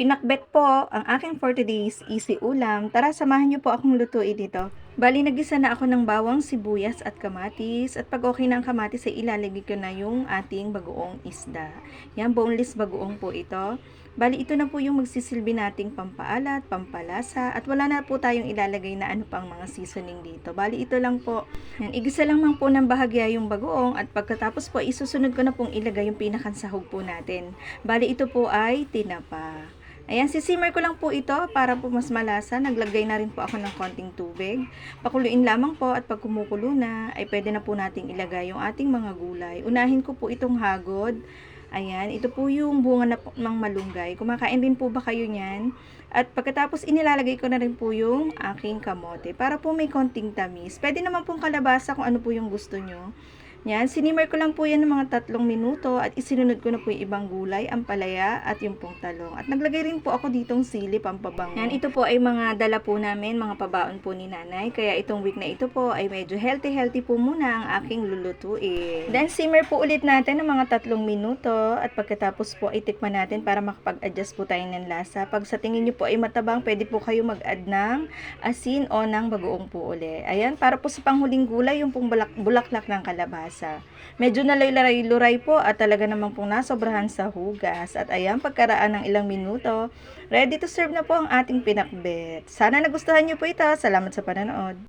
Pinakbet po ang aking for today's easy ulam. Tara, samahan niyo po akong lutuin dito. Bali, nagisa na ako ng bawang, sibuyas at kamatis. At pag okay na ang kamatis, ay ilalagay ko na yung ating bagoong isda. Yan, boneless bagoong po ito. Bali, ito na po yung magsisilbi nating pampaalat, pampalasa, at wala na po tayong ilalagay na ano pang mga seasoning dito. Bali, ito lang po. Yan, igisa lang man po ng bahagya yung bagoong at pagkatapos po, isusunod ko na pong ilagay yung pinakansahog po natin. Bali, ito po ay tinapa. Ayan, sisimmer ko lang po ito para po mas malasa. Naglagay na rin po ako ng konting tubig. Pakuluin lamang po at pag kumukulo na, ay pwede na po nating ilagay yung ating mga gulay. Unahin ko po itong hagod. Ayan, ito po yung bunga na po ng malunggay. Kumakain din po ba kayo niyan? At pagkatapos inilalagay ko na rin po yung aking kamote para po may konting tamis. Pwede naman pong kalabasa kung ano po yung gusto nyo. Yan, sinimmer ko lang po yan ng mga tatlong minuto at isinunod ko na po yung ibang gulay, ang palaya at yung pong talong. At naglagay rin po ako ditong sili, pampabango. Yan, ito po ay mga dala po namin, mga pabaon po ni nanay. Kaya itong week na ito po ay medyo healthy-healthy po muna ang aking lulutuin. Then simmer po ulit natin ng mga tatlong minuto at pagkatapos po itikman natin para makapag-adjust po tayo ng lasa. Pag sa tingin nyo po ay matabang, pwede po kayo mag-add ng asin o ng bagoong po uli. Ayan, para po sa panghuling gulay, yung pong bulak- bulaklak ng kalabasa. Medyo nalay-luray po at talaga namang pong nasobrahan sa hugas. At ayan, pagkaraan ng ilang minuto, ready to serve na po ang ating pinakbet. Sana nagustuhan nyo po ito. Salamat sa panonood.